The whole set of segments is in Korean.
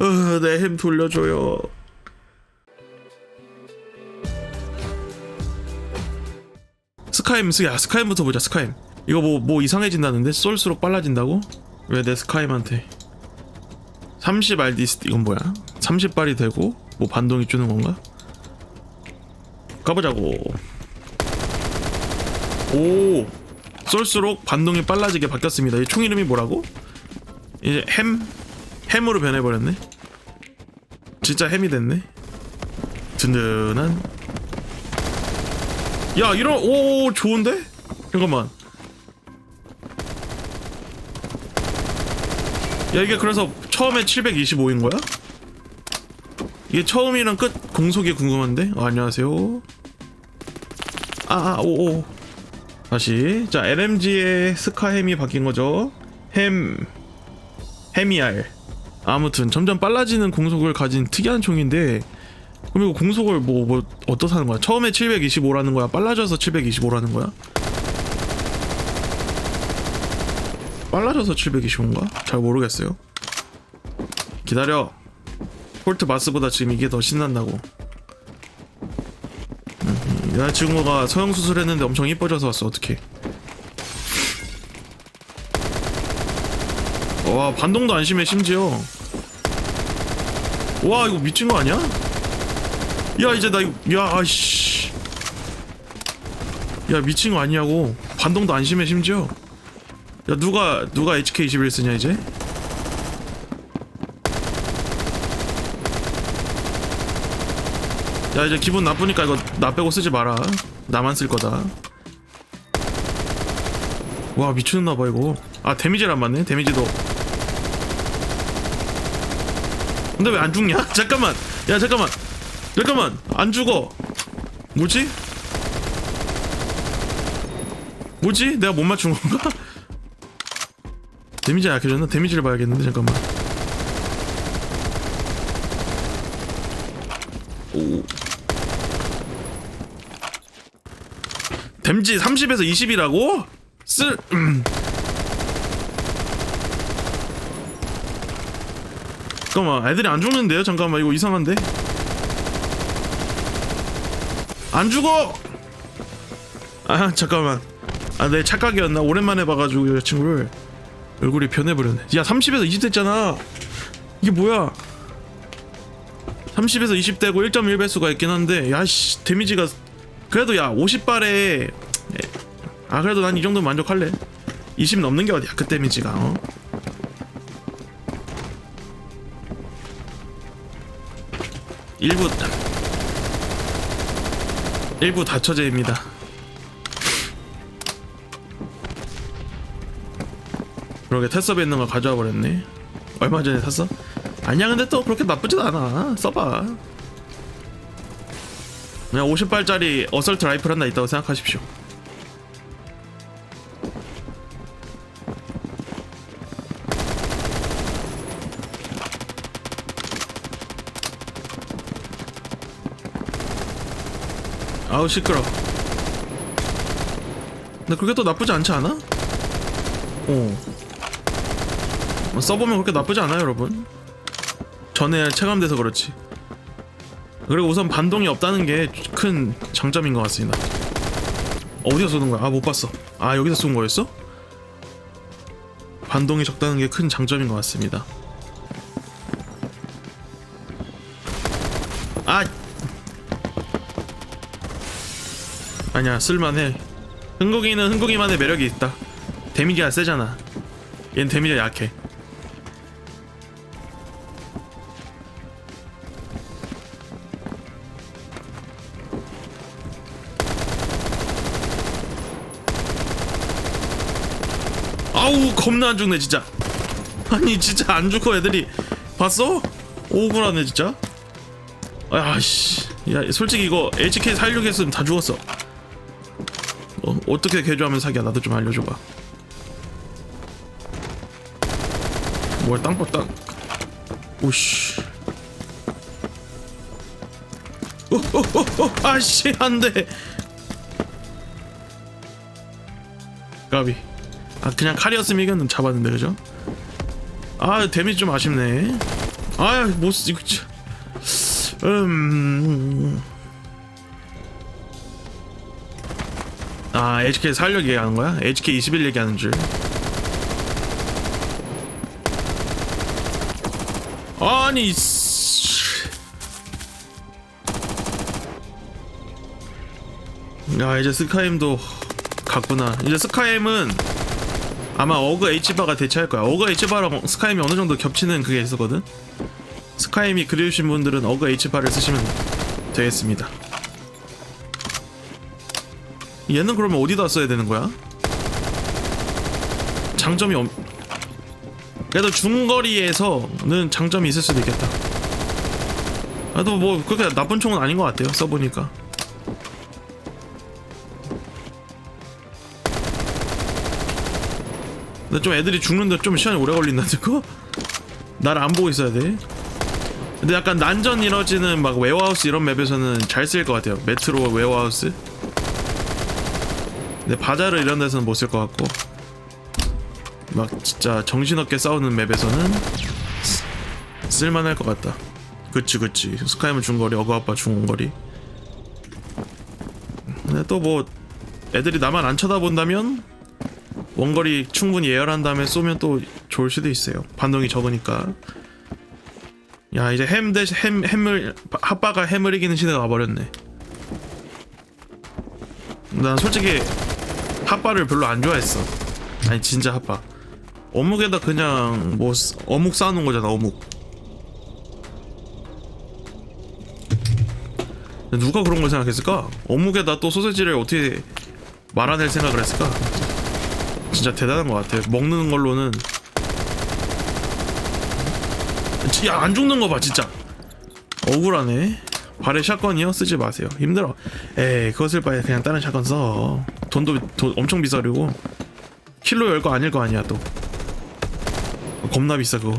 어, 내햄 돌려줘요. 스카임 쓰야 스카임부터 보자 스카임. 이거 뭐뭐 이상해진다는데 쏠수록 빨라진다고? 왜 내 스카임한테 30 알 디스 이건 뭐야? 30발이 되고 뭐 반동이 주는 건가? 가보자고. 오 쏠수록 반동이 빨라지게 바뀌었습니다. 이 총 이름이 뭐라고? 이제 햄 햄으로 변해버렸네. 진짜 햄이 됐네. 든든한. 야 이런 오 좋은데? 잠깐만. 야 이게 그래서 처음에 725인 거야? 이게 처음이랑 끝 공속이 궁금한데? 어, 안녕하세요. 아, 오오. 다시. 자, LMG의 스카햄이 바뀐 거죠. 햄, 햄이알. 아무튼 점점 빨라지는 공속을 가진 특이한 총인데 그럼 이거 공속을 뭐, 뭐 어떻게 하는 거야? 처음에 725라는 거야? 빨라져서 725라는 거야? 빨라져서 725인가? 잘 모르겠어요. 기다려. 폴트 마스보다 지금 이게 더 신난다고. 음, 여자친구가 성형 수술했는데 엄청 이뻐져서 왔어. 어떡해. 와 반동도 안 심해 심지어. 와 이거 미친 거 아니야? 야 이제 나 이거 야 아이씨. 야 미친 거 아니냐고. 반동도 안 심해 심지어. 야 누가 누가 HK21 쓰냐 이제? 야 이제 기분 나쁘니까 이거 나 빼고 쓰지 마라 나만 쓸 거다 와 미쳤나봐 이거 아 데미지를 안 맞네 데미지도 근데 왜 안 죽냐? 잠깐만 야 잠깐만 잠깐만 안 죽어 뭐지? 뭐지? 내가 못 맞춘 건가? 데미지 약해졌나? 데미지를 봐야겠는데 잠깐만 오 댐지 30에서 20이라고? 쓸 음. 잠깐만 애들이 안 죽는데요? 잠깐만 이거 이상한데? 안 죽어! 아 잠깐만 아 내 착각이었나? 오랜만에 봐가지고 여자친구를 얼굴이 변해버렸네 야 30에서 20 됐잖아 이게 뭐야 30에서 20 되고 1.1배수가 있긴 한데 야씨 데미지가 그래도 야 50발에 아 그래도 난 이 정도 만족할래 20 넘는 게 어디야 그 데미지가 어? 일부 일부 다처제입니다. 그러게 테스업에 있는 거 가져와 버렸네. 얼마 전에 샀어? 아니야 근데 또 그렇게 나쁘진 않아. 써봐. 그냥 50발짜리 어설트 라이플 하나 있다고 생각하십시오 아우 시끄러. 근데 그게 또 나쁘지 않지 않아? 어. 어, 써보면 그렇게 나쁘지 않아요 여러분? 전에 체감돼서 그렇지. 그리고 우선 반동이 없다는 게 큰 장점인 것 같습니다. 어디서 쏘는 거야? 아 못 봤어. 아 여기서 쏜 거였어? 반동이 적다는 게 큰 장점인 것 같습니다 아니야 쓸만해. 흥국이는 흥국이만의 매력이 있다. 데미지가 세잖아. 얜 데미지가 약해. 아우 겁나 안 죽네 진짜. 아니 진짜 안 죽어 애들이. 봤어? 억울하네 진짜? 아씨. 야 솔직히 이거 HK 살려고 했으면 다 죽었어 어, 어떻게 개조하면 사기야? 나도 좀 알려줘봐. 뭐야 땅바 땅 오씨. 오오오오 아씨 안돼. 까비. 아 그냥 칼이었으면 이겼는 잡았는데 그죠? 아 데미지 좀 아쉽네. 아못 이거 참. 음. 아 HK 살력 얘기하는 거야? HK 21 얘기하는 줄. 아니. 씨. 야 이제 스카임도 갔구나. 이제 스카임은 아마 어그 H바가 대체할 거야. 어그 H바랑 스카임이 어느 정도 겹치는 그게 있었거든. 스카임이 그리우신 분들은 어그 H바를 쓰시면 되겠습니다. 얘는 그러면 어디다 써야 되는 거야? 장점이 없... 그래도 중거리에서는 장점이 있을 수도 있겠다. 그래도 뭐 그렇게 나쁜 총은 아닌 것 같아요. 써보니까. 근데 좀 애들이 죽는데 좀 시간이 오래 걸린다 그거? 나를 안 보고 있어야 돼. 근데 약간 난전 이뤄지는 막 웨어하우스 이런 맵에서는 잘 쓰일 것 같아요. 메트로 웨어하우스. 근데 바자르 이런 데서는 못 쓸 것 같고 막 진짜 정신없게 싸우는 맵에서는 쓰- 쓸만할 것 같다. 그치 그치. 스카이문 중거리, 어그아빠 중거리. 근데 또 뭐 애들이 나만 안 쳐다본다면 원거리 충분히 예열한 다음에 쏘면 또 좋을 수도 있어요. 반동이 적으니까. 야 이제 햄 대신 햄 햄을 핫바가 햄을 이기는 시대가 와버렸네. 난 솔직히 핫바를 별로 안 좋아했어. 아니 진짜 핫바. 어묵에다 그냥 뭐 쓰- 어묵 쌓아놓은 거잖아 어묵. 누가 그런 걸 생각했을까? 어묵에다 또 소세지를 어떻게 말아낼 생각을 했을까? 진짜 대단한 것 같아. 먹는 걸로는 야 안 죽는 거 봐 진짜. 억울하네. 발에 샷건이요? 쓰지 마세요. 힘들어. 에이 쓸 바에 그냥 다른 샷건 써. 돈도 돈 엄청 비싸리고 킬로 열 거 아닐 거 아니야 또. 겁나 비싸 그거.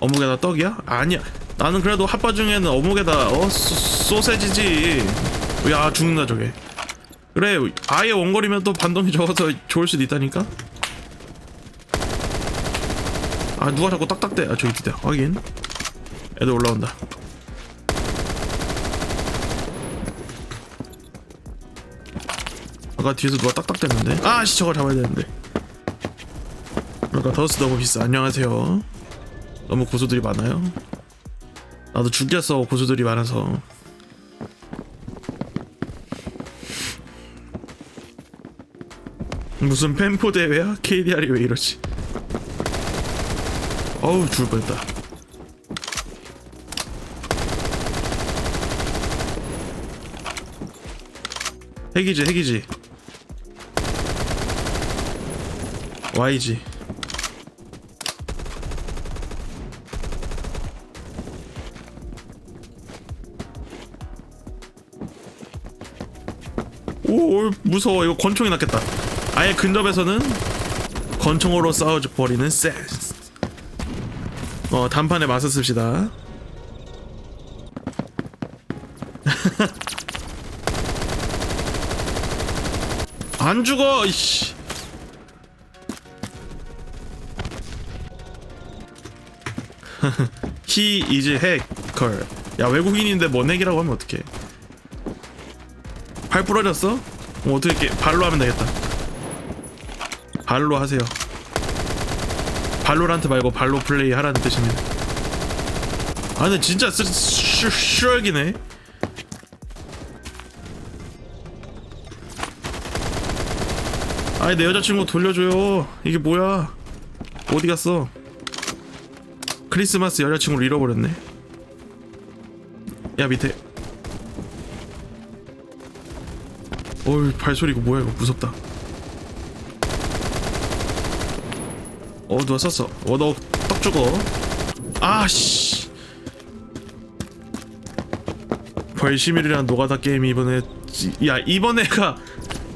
어묵에다 떡이야? 아니야. 나는 그래도 핫바 중에는 어묵에다 어 소, 소세지지. 야 죽는다 저게. 그래 아예 원거리면 또 반동이 적어서 좋을 수도 있다니까. 아 누가 자꾸 딱딱대? 아 저기 있다. 확인. 애들 올라온다. 아까 뒤에서 누가 딱딱대는데? 아씨 저걸 잡아야 되는데. 그러니까 더스 너무 비싸. 안녕하세요. 너무 고수들이 많아요. 나도 죽겠어 고수들이 많아서. 무슨 펜포 대회야? KDR이 왜 이러지? 어우 죽을 뻔했다. 핵이지 핵이지. Y지. 오 무서워 이거 권총이 낫겠다. 아예 근접에서는 권총으로 싸워줘 버리는 센스. 어 단판에 맞서 씁시다. 안 죽어 이씨. He is hacker. 야 외국인인데 뭔 핵이라고 하면 어떡해? 팔 부러졌어? 그럼 어떻게 발로 하면 되겠다. 발로 하세요. 발로란트 말고 발로 플레이 하라는 뜻입니다. 아 근데 진짜 쓰, 슈, 슈얼기네. 아니 내 여자친구 돌려줘요. 이게 뭐야? 어디 갔어? 크리스마스 여자친구를 잃어버렸네. 야 밑에. 어이 발소리 이거 뭐야 이거 무섭다. 어 누가 썼어? 어너 떡 죽어. 아씨. 벌시밀이란 노가다 게임이 이번에 지- 야 이번에가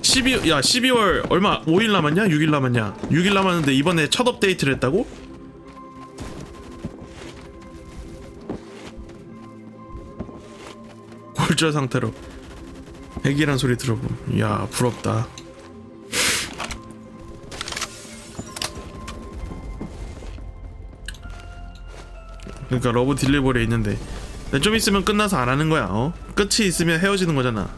12, 야 12월 얼마 5일 남았냐? 6일 남았냐? 6일 남았는데 이번에 첫 업데이트를 했다고? 골절 상태로 핵이란 소리 들어봄 야 부럽다. 그러니까 러브 딜리버리에 있는데 좀 있으면 끝나서 안 하는 거야 어? 끝이 있으면 헤어지는 거잖아.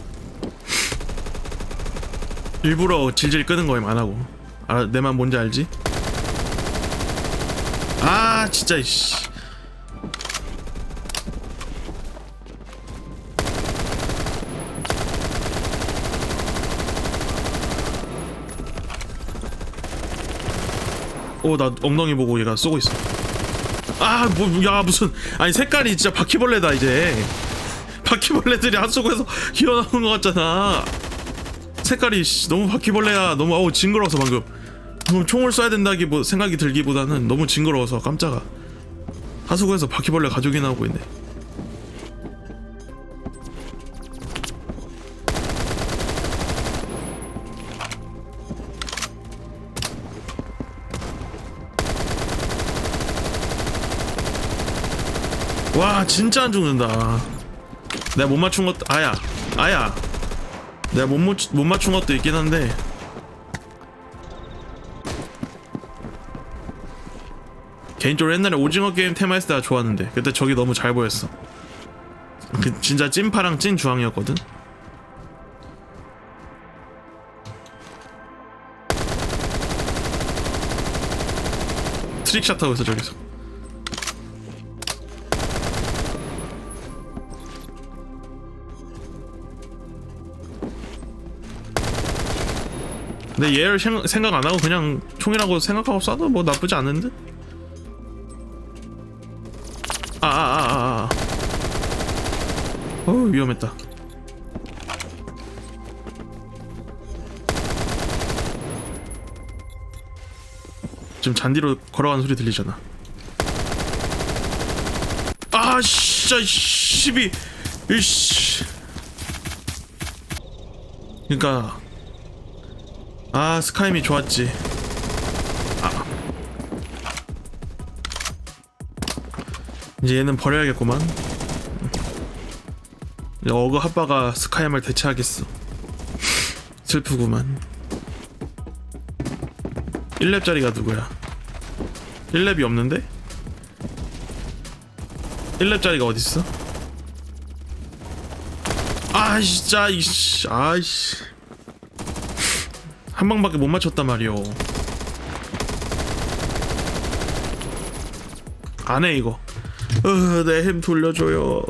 일부러 질질 끄는 거임 안 하고. 아, 내맘 뭔지 알지? 아 진짜 이씨 오 나 엉덩이 보고 얘가 쏘고 있어. 아 뭐 야 무슨 아니 색깔이 진짜 바퀴벌레다 이제. 바퀴벌레들이 한쪽에서 기어나오는 것 같잖아. 색깔이 씨, 너무 바퀴벌레야. 너무 어우 징그러워서 방금. 그럼 총을 쏴야 된다기 뭐 생각이 들기보다는 너무 징그러워서 깜짝아. 하수구에서 바퀴벌레 가족이 나오고 있네 진짜 안 죽는다. 내가 못 맞춘 것도 아야 아야. 내가 못, 맞, 못 맞춘 것도 있긴 한데. 개인적으로 옛날에 오징어 게임 테마 했을 때가 좋았는데 그때 저기 너무 잘 보였어. 그 진짜 찐파랑 찐 주황이었거든? 트릭샷 하고 있어 저기서 근데 얘를 생, 생각 안 하고 그냥 총이라고 생각하고 쏴도 뭐 나쁘지 않은 듯? 아, 아, 아, 아, 아. 어, 위험했다. 지금 잔디로 걸어가는 소리 들리잖아. 아, 진짜, 씨비. 이씨. 그니까, 아 스카임이 좋았지. 아. 이제 얘는 버려야겠구만. 이제 어그 핫바가 스카임을 대체하겠어. 슬프구만. 1렙짜리가 누구야? 1렙이 없는데? 1렙짜리가 어딨어? 아 진짜 이씨 아이씨 한 방밖에 못 맞췄단 말이오. 안해 이거. 어, 내햄 돌려줘요.